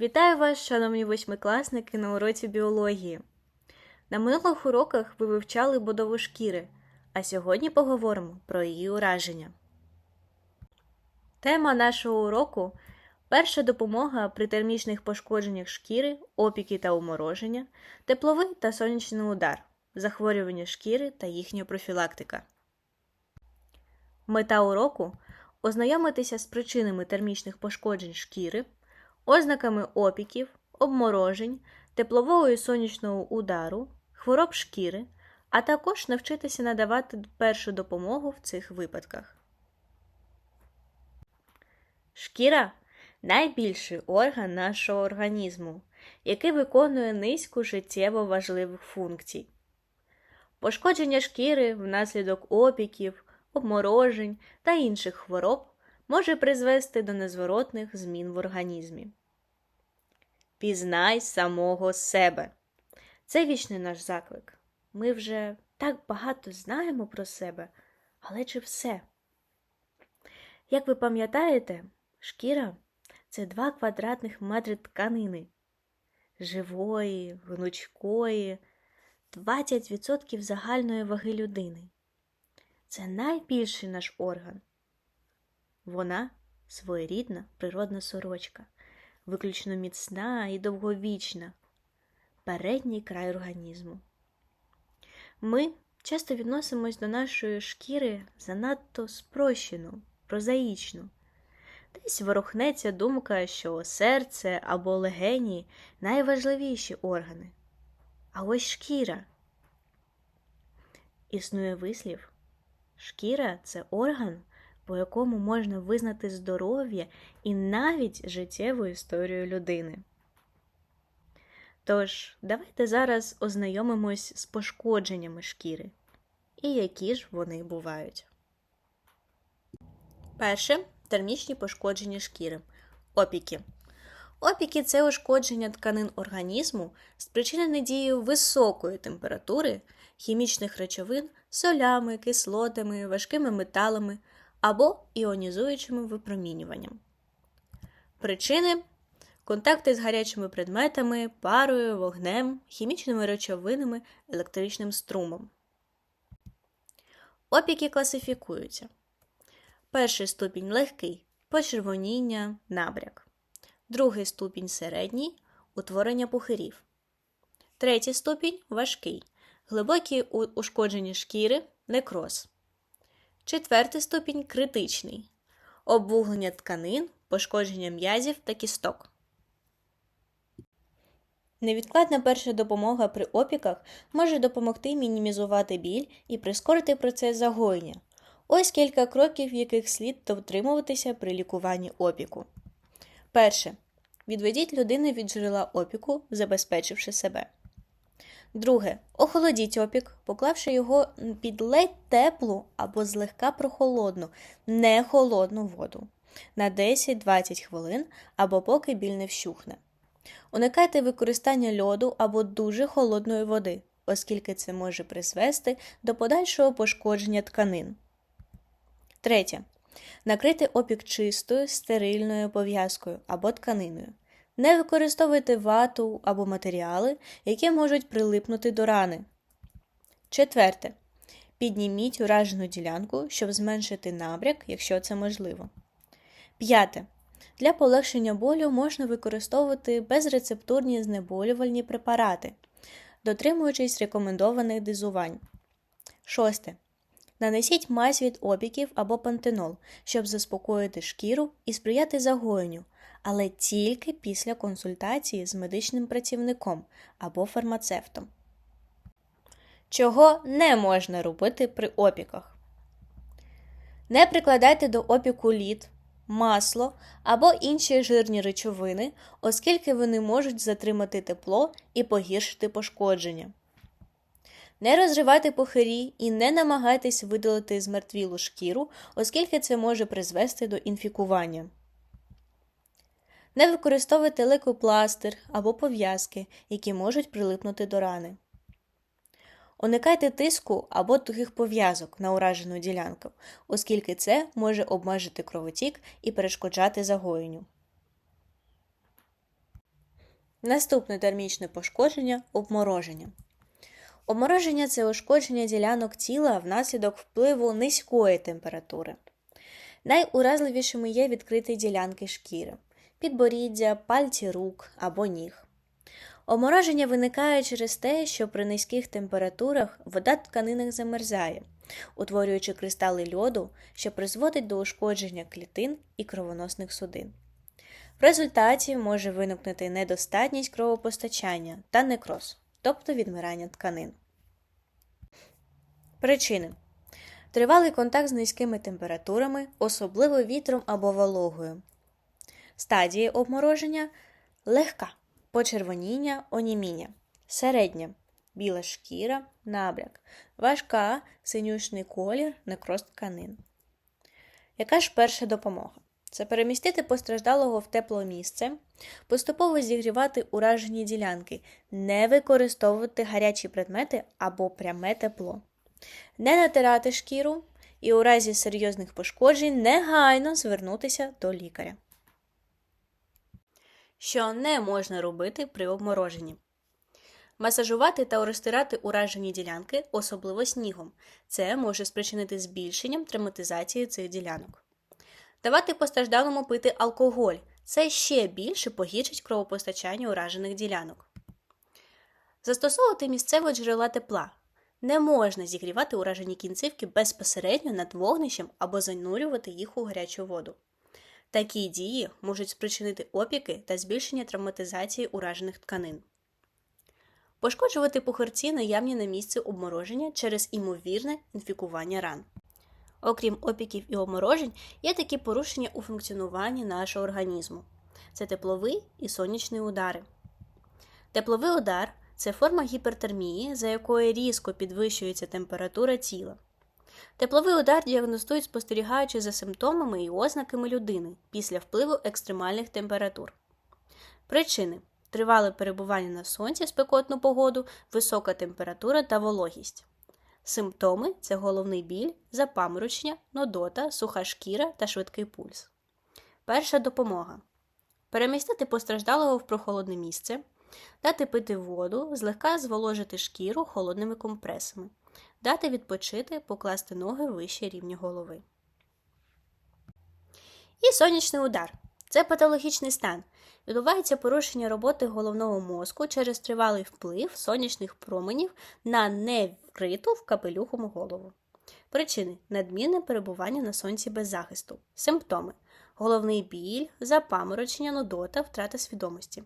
Вітаю вас, шановні восьмикласники, на уроці біології. На минулих уроках ви вивчали будову шкіри, а сьогодні поговоримо про її ураження. Тема нашого уроку перша допомога при термічних пошкодженнях шкіри, опіки та умороження, тепловий та сонячний удар, захворювання шкіри та їхня профілактика. Мета уроку ознайомитися з причинами термічних пошкоджень шкіри, ознаками опіків, обморожень, теплового і сонячного удару, хвороб шкіри, а також навчитися надавати першу допомогу в цих випадках. Шкіра найбільший орган нашого організму, який виконує низку життєво важливих функцій. Пошкодження шкіри внаслідок опіків, обморожень та інших хвороб може призвести до незворотних змін в організмі. Пізнай самого себе. Це вічний наш заклик. Ми вже так багато знаємо про себе, але чи все? Як ви пам'ятаєте, шкіра це два квадратних метри тканини живої, гнучкої, 20% загальної ваги людини. Це найбільший наш орган. Вона своєрідна природна сорочка, виключно міцна і довговічна, передній край організму. Ми часто відносимось до нашої шкіри занадто спрощену, прозаїчну. Десь ворухнеться думка, що серце або легені найважливіші органи. А ось шкіра. Існує вислів. Шкіра це орган, по якому можна визнати здоров'я і навіть життєву історію людини. Тож, давайте зараз ознайомимось з пошкодженнями шкіри і які ж вони бувають. Перше термічні пошкодження шкіри. Опіки. Опіки це ушкодження тканин організму, спричинене дією високої температури, хімічних речовин, солями, кислотами, важкими металами або іонізуючим випромінюванням. Причини контакти з гарячими предметами, парою, вогнем, хімічними речовинами, електричним струмом. Опіки класифікуються. Перший ступінь легкий почервоніння, набряк. Другий ступінь середній утворення пухирів. Третій ступінь важкий глибокі ушкодження шкіри, некроз. Четвертий ступінь критичний обвуглення тканин, пошкодження м'язів та кісток. Невідкладна перша допомога при опіках може допомогти мінімізувати біль і прискорити процес загоєння. Ось кілька кроків, яких слід дотримуватися при лікуванні опіку. Перше. Відведіть людину від джерела опіку, забезпечивши себе. Друге. Охолодіть опік, поклавши його під ледь теплу або злегка прохолодну, не холодну воду на 10-20 хвилин або поки біль не вщухне. Уникайте використання льоду або дуже холодної води, оскільки це може призвести до подальшого пошкодження тканин. Третє. Накрити опік чистою стерильною пов'язкою або тканиною. Не використовуйте вату або матеріали, які можуть прилипнути до рани. Четверте. Підніміть уражену ділянку, щоб зменшити набряк, якщо це можливо. П'яте. Для полегшення болю можна використовувати безрецептурні знеболювальні препарати, дотримуючись рекомендованих дозувань. Шосте. Нанесіть мазь від опіків або пантенол, щоб заспокоїти шкіру і сприяти загоєнню, але тільки після консультації з медичним працівником або фармацевтом. Чого не можна робити при опіках? Не прикладайте до опіку лід, масло або інші жирні речовини, оскільки вони можуть затримати тепло і погіршити пошкодження. Не розривайте пухирі і не намагайтесь видалити змертвілу шкіру, оскільки це може призвести до інфікування. Не використовуйте лейкопластир або пов'язки, які можуть прилипнути до рани. Уникайте тиску або тугих пов'язок на уражену ділянку, оскільки це може обмежити кровотік і перешкоджати загоєнню. Наступне термічне пошкодження обмороження. Обмороження це ушкодження ділянок тіла внаслідок впливу низької температури. Найуразливішими є відкриті ділянки шкіри, підборіддя, пальці рук або ніг. Обмороження виникає через те, що при низьких температурах вода в тканинах замерзає, утворюючи кристали льоду, що призводить до ушкодження клітин і кровоносних судин. В результаті може виникнути недостатність кровопостачання та некроз, тобто відмирання тканин. Причини тривалий контакт з низькими температурами, особливо вітром або вологою. Стадії обмороження легка почервоніння, оніміння, середня біла шкіра, набряк, важка синюшний колір, некроз тканин. Яка ж перша допомога? Це перемістити постраждалого в тепле місце, поступово зігрівати уражені ділянки, не використовувати гарячі предмети або пряме тепло, не натирати шкіру і у разі серйозних пошкоджень негайно звернутися до лікаря. Що не можна робити при обмороженні? Масажувати та розтирати уражені ділянки, особливо снігом. Це може спричинити збільшенням травматизації цих ділянок. Давати постраждалому пити алкоголь. Це ще більше погіршить кровопостачання уражених ділянок. Застосовувати місцеві джерела тепла. Не можна зігрівати уражені кінцівки безпосередньо над вогнищем або занурювати їх у гарячу воду. Такі дії можуть спричинити опіки та збільшення травматизації уражених тканин. Пошкоджувати пухарці наявні на місці обмороження через імовірне інфікування ран. Окрім опіків і обморожень, є такі порушення у функціонуванні нашого організму: це тепловий і сонячний удари. Тепловий удар це форма гіпертермії, за якою різко підвищується температура тіла. Тепловий удар діагностують, спостерігаючи за симптомами і ознаками людини після впливу екстремальних температур. Причини тривале перебування на сонці спекотну погоду, висока температура та вологість. Симптоми це головний біль, запаморочення, нудота, суха шкіра та швидкий пульс. Перша допомога. Перемістити постраждалого в прохолодне місце, дати пити воду, злегка зволожити шкіру холодними компресами, дати відпочити, покласти ноги вище рівня голови. І сонячний удар. Це патологічний стан. Відбувається порушення роботи головного мозку через тривалий вплив сонячних променів на невкриту в капелюхому голову. Причини надмірне перебування на сонці без захисту. Симптоми головний біль, запаморочення, нудота, втрата свідомості.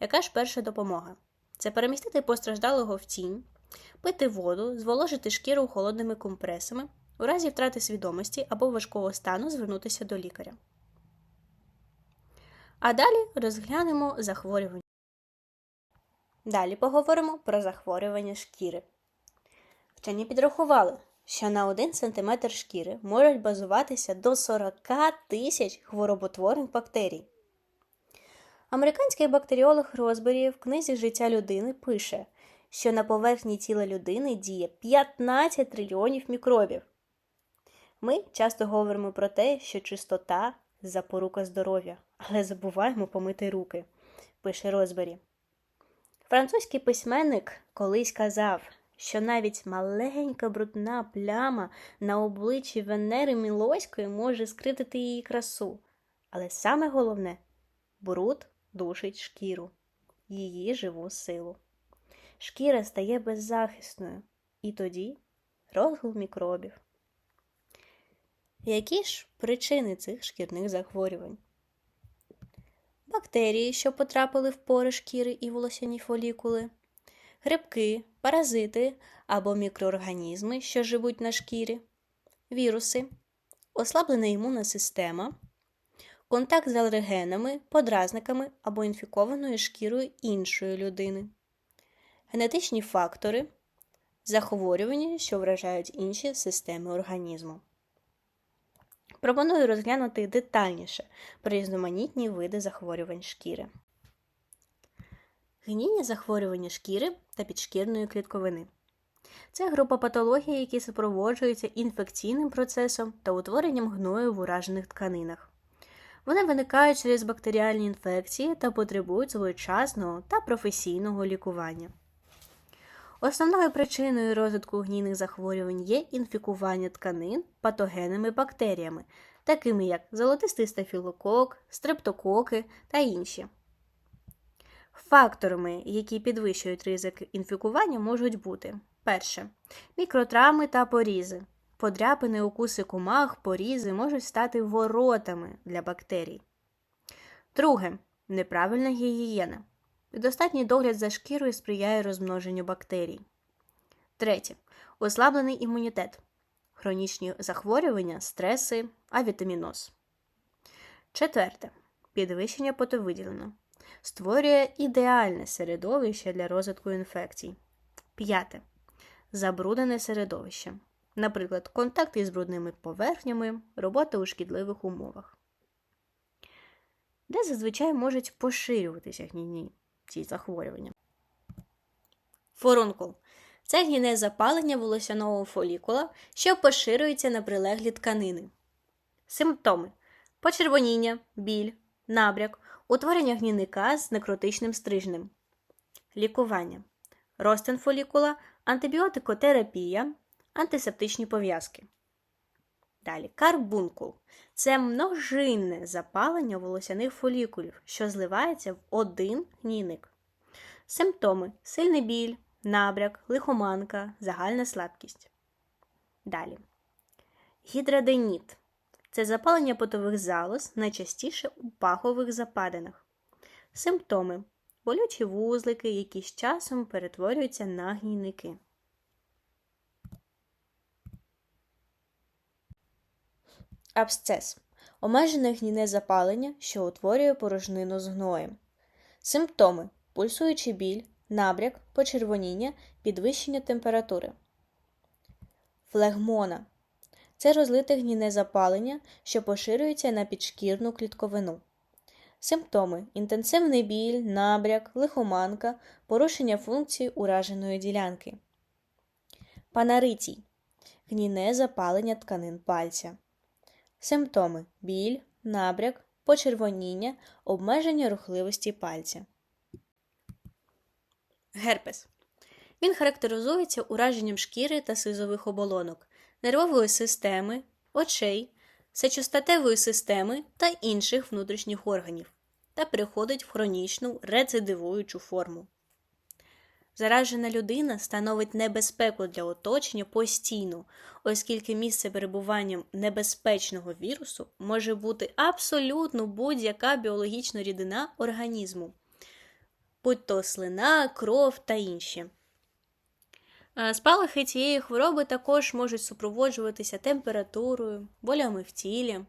Яка ж перша допомога? Це перемістити постраждалого в тінь, пити воду, зволожити шкіру холодними компресами, у разі втрати свідомості або важкого стану звернутися до лікаря. А далі розглянемо захворювання. Далі поговоримо про захворювання шкіри. Вчені підрахували, що на 1 см шкіри можуть базуватися до 40 тисяч хвороботворних бактерій. Американський бактеріолог Розбері в книзі Життя людини пише, що на поверхні тіла людини діє 15 трильйонів мікробів. Ми часто говоримо про те, що чистота запорука здоров'я, але забуваємо помити руки, пише Розбері. Французький письменник колись казав, що навіть маленька брудна пляма на обличчі Венери Мілоської може скритити її красу. Але саме головне бруд душить шкіру, її живу силу. Шкіра стає беззахисною, і тоді розгул мікробів. Які ж причини цих шкірних захворювань? Бактерії, що потрапили в пори шкіри і волосяні фолікули, грибки, паразити або мікроорганізми, що живуть на шкірі, віруси, ослаблена імунна система, контакт з алергенами, подразниками або інфікованою шкірою іншої людини, генетичні фактори, захворювання, що вражають інші системи організму. Пропоную розглянути детальніше про різноманітні види захворювань шкіри. Гнійні захворювання шкіри та підшкірної клітковини. Це група патологій, які супроводжуються інфекційним процесом та утворенням гною в уражених тканинах. Вони виникають через бактеріальні інфекції та потребують своєчасного та професійного лікування. Основною причиною розвитку гнійних захворювань є інфікування тканин патогенними бактеріями, такими як золотистий стафілокок, стрептококи та інші. Факторами, які підвищують ризик інфікування, можуть бути перше мікротравми та порізи. Подряпини, укуси комах, порізи можуть стати воротами для бактерій. Друге неправильна гігієна. Достатній догляд за шкірою сприяє розмноженню бактерій. Третє. Ослаблений імунітет. Хронічні захворювання, стреси, авітаміноз. Четверте. Підвищення потовиділення. Створює ідеальне середовище для розвитку інфекцій. П'яте. Забруднене середовище. Наприклад, контакт із брудними поверхнями, робота у шкідливих умовах. Де зазвичай можуть поширюватися гнійні ці захворювання. Фурункул це гніне запалення волосяного фолікула, що поширюється на прилеглі тканини. Симптоми почервоніння, біль, набряк, утворення гнійника з некротичним стрижнем. Лікування. Ростин фолікула, антибіотикотерапія, антисептичні пов'язки. Далі карбункул це множинне запалення волосяних фолікулів, що зливається в один гнійник. Симптоми сильний біль, набряк, лихоманка, загальна слабкість. Далі. Гідраденіт це запалення потових залоз найчастіше у пахових западинах. Симптоми болючі вузлики, які з часом перетворюються на гнійники. Абсцес обмежене гніне запалення, що утворює порожнину з гноєм. Симптоми пульсуючий біль, набряк, почервоніння, підвищення температури. Флегмона це розлите гніне запалення, що поширюється на підшкірну клітковину. Симптоми інтенсивний біль, набряк, лихоманка, порушення функції ураженої ділянки. Панаритій гніне запалення тканин пальця. Симптоми біль, набряк, почервоніння, обмеження рухливості пальця. Герпес. Він характеризується ураженням шкіри та сизових оболонок, нервової системи, очей, сечостатевої системи та інших внутрішніх органів та переходить в хронічну рецидивуючу форму. Заражена людина становить небезпеку для оточення постійно, оскільки місце перебування небезпечного вірусу може бути абсолютно будь-яка біологічна рідина організму, будь то слина, кров та інші. Спалахи цієї хвороби також можуть супроводжуватися температурою, болями в тілі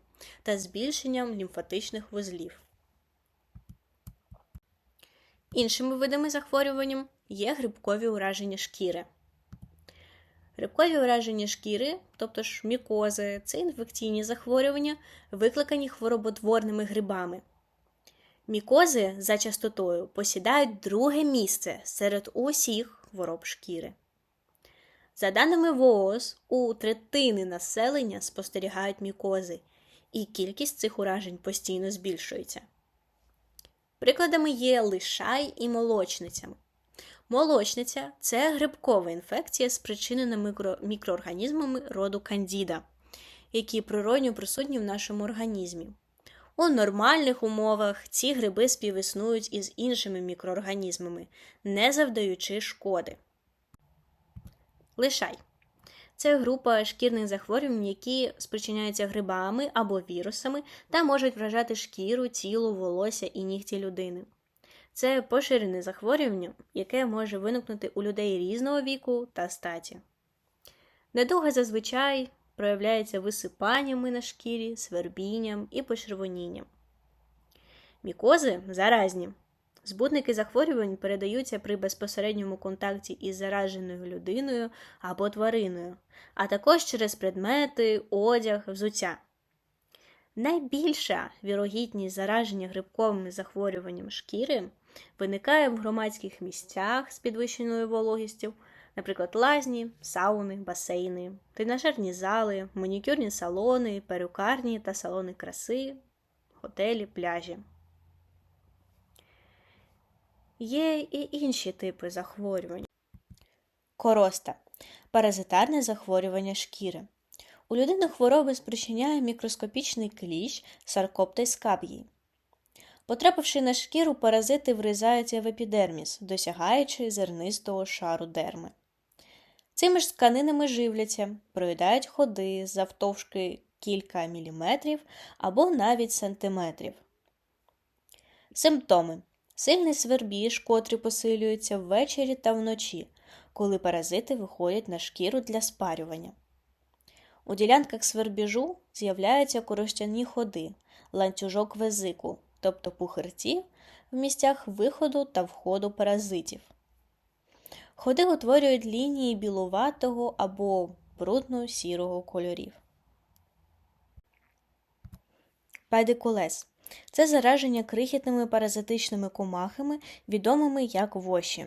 та збільшенням лімфатичних вузлів. Іншими видами захворюванням є грибкові ураження шкіри. Грибкові ураження шкіри, тобто ж мікози, це інфекційні захворювання, викликані хвороботворними грибами. Мікози за частотою посідають друге місце серед усіх хвороб шкіри. За даними ВООЗ, у третини населення спостерігають мікози, і кількість цих уражень постійно збільшується. Прикладами є лишай і молочницями. Молочниця це грибкова інфекція, спричинена мікро... мікроорганізмами роду кандіда, які природньо присутні в нашому організмі. У нормальних умовах ці гриби співіснують із іншими мікроорганізмами, не завдаючи шкоди. Лишай це група шкірних захворювань, які спричиняються грибами або вірусами та можуть вражати шкіру, тіло, волосся і нігті людини. Це поширене захворювання, яке може виникнути у людей різного віку та статі. Недуга зазвичай проявляється висипаннями на шкірі, свербінням і почервонінням. Мікози заразні. Збудники захворювань передаються при безпосередньому контакті із зараженою людиною або твариною, а також через предмети, одяг, взуття. Найбільша вірогідність зараження грибковими захворюванням шкіри виникає в громадських місцях з підвищеною вологістю, наприклад, лазні, сауни, басейни, тренажерні зали, манікюрні салони, перукарні та салони краси, готелі, пляжі. Є і інші типи захворювань. Короста паразитарне захворювання шкіри. У людини хвороби спричиняє мікроскопічний кліщ саркоптес каб'ї. Потрапивши на шкіру, паразити врізаються в епідерміс, досягаючи зернистого шару дерми. Цими ж тканинами живляться, проїдають ходи завтовшки кілька міліметрів або навіть сантиметрів. Симптоми сильний свербіж, котрий посилюється ввечері та вночі, коли паразити виходять на шкіру для спарювання. У ділянках свербіжу з'являються коростяні ходи, ланцюжок везику, тобто пухирці в місцях виходу та входу паразитів. Ходи утворюють лінії білуватого або брудно-сірого кольорів. Педикулез це зараження крихітними паразитичними комахами, відомими як воші.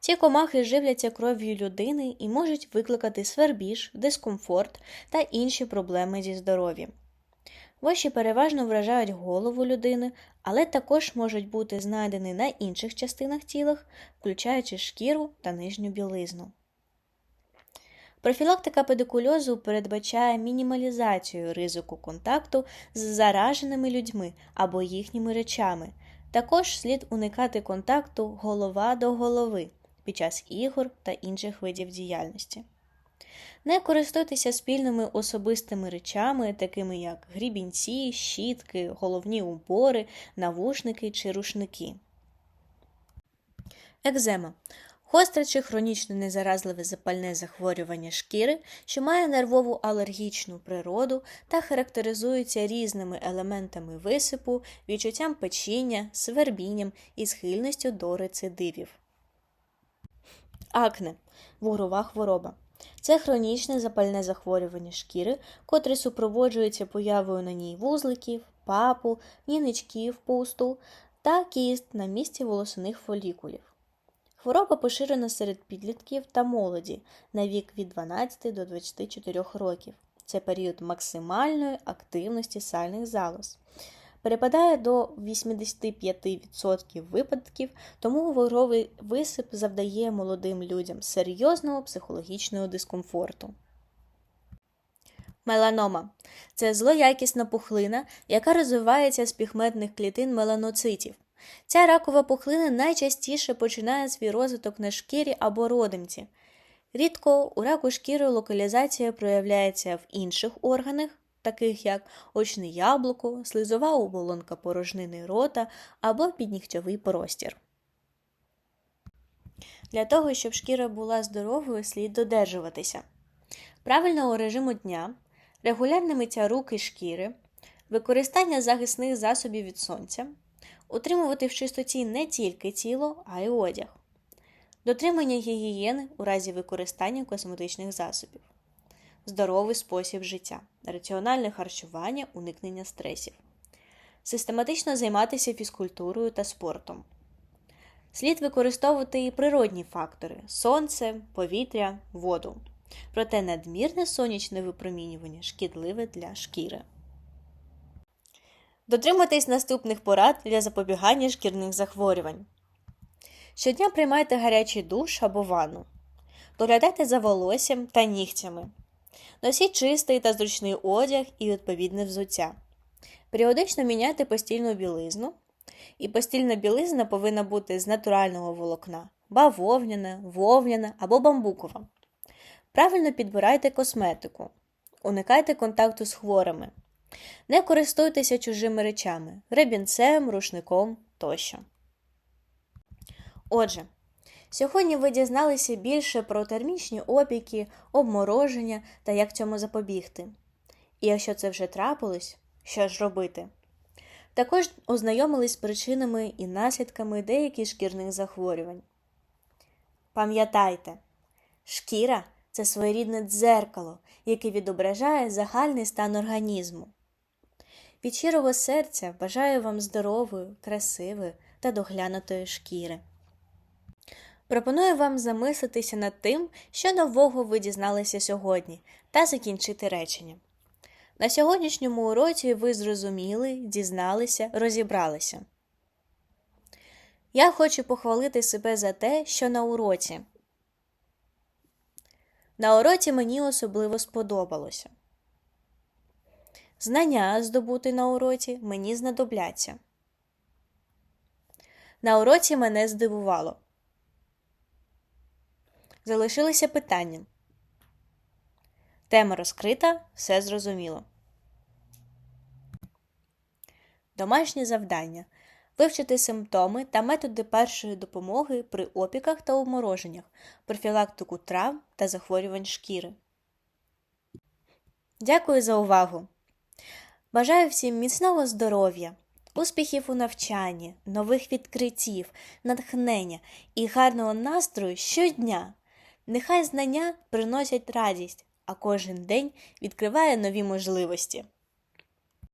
Ці комахи живляться кров'ю людини і можуть викликати свербіж, дискомфорт та інші проблеми зі здоров'ям. Воші переважно вражають голову людини, але також можуть бути знайдені на інших частинах тіла, включаючи шкіру та нижню білизну. Профілактика педикульозу передбачає мінімалізацію ризику контакту з зараженими людьми або їхніми речами. Також слід уникати контакту голова до голови під час ігор та інших видів діяльності. Не користуйтеся спільними особистими речами, такими як грібінці, щітки, головні убори, навушники чи рушники. Екзема Гостре чи хронічно незаразливе запальне захворювання шкіри, що має нервову алергічну природу та характеризується різними елементами висипу, відчуттям печіння, свербінням і схильністю до рецидивів. Акне вугрова хвороба. Це хронічне запальне захворювання шкіри, котре супроводжується появою на ній вузликів, папу, ніничків, пусту та кіст на місці волосяних фолікулів. Хвороба поширена серед підлітків та молоді на вік від 12 до 24 років. Це період максимальної активності сальних залоз. Перепадає до 85% випадків, тому вугровий висип завдає молодим людям серйозного психологічного дискомфорту. Меланома це злоякісна пухлина, яка розвивається з пігментних клітин меланоцитів. Ця ракова пухлина найчастіше починає свій розвиток на шкірі або родимці. Рідко у раку шкіри локалізація проявляється в інших органах, таких як очне яблуко, слизова оболонка порожнини рота або піднігтьовий простір. Для того, щоб шкіра була здоровою, слід додержуватися. Правильного режиму дня, регулярне миття рук і шкіри, використання захисних засобів від сонця утримувати в чистоті не тільки тіло, а й одяг, дотримання гігієни у разі використання косметичних засобів, здоровий спосіб життя, раціональне харчування, уникнення стресів, систематично займатися фізкультурою та спортом. Слід використовувати і природні фактори сонце, повітря, воду. Проте надмірне сонячне випромінювання шкідливе для шкіри. Дотримуйтесь наступних порад для запобігання шкірних захворювань. Щодня приймайте гарячий душ або ванну. Доглядайте за волоссям та нігтями. Носіть чистий та зручний одяг і відповідне взуття. Періодично міняйте постільну білизну. І постільна білизна повинна бути з натурального волокна бавовняна, вовняна або бамбукова. Правильно підбирайте косметику. Уникайте контакту з хворими. Не користуйтеся чужими речами гребінцем, рушником тощо. Отже, сьогодні ви дізналися більше про термічні опіки, обмороження та як цьому запобігти. І якщо це вже трапилось, що ж робити? Також ознайомились з причинами і наслідками деяких шкірних захворювань. Пам'ятайте, шкіра це своєрідне дзеркало, яке відображає загальний стан організму. Від щирого серця бажаю вам здорової, красивої та доглянутої шкіри. Пропоную вам замислитися над тим, що нового ви дізналися сьогодні, та закінчити речення. На сьогоднішньому уроці ви зрозуміли, дізналися, розібралися. Я хочу похвалити себе за те, що на уроці. На уроці мені особливо сподобалося. Знання, здобути на уроці, мені знадобляться. На уроці мене здивувало. Залишилися питання. Тема розкрита, все зрозуміло. Домашнє завдання. Вивчити симптоми та методи першої допомоги при опіках та обмороженнях, профілактику травм та захворювань шкіри. Дякую за увагу! Бажаю всім міцного здоров'я, успіхів у навчанні, нових відкриттів, натхнення і гарного настрою щодня. Нехай знання приносять радість, а кожен день відкриває нові можливості.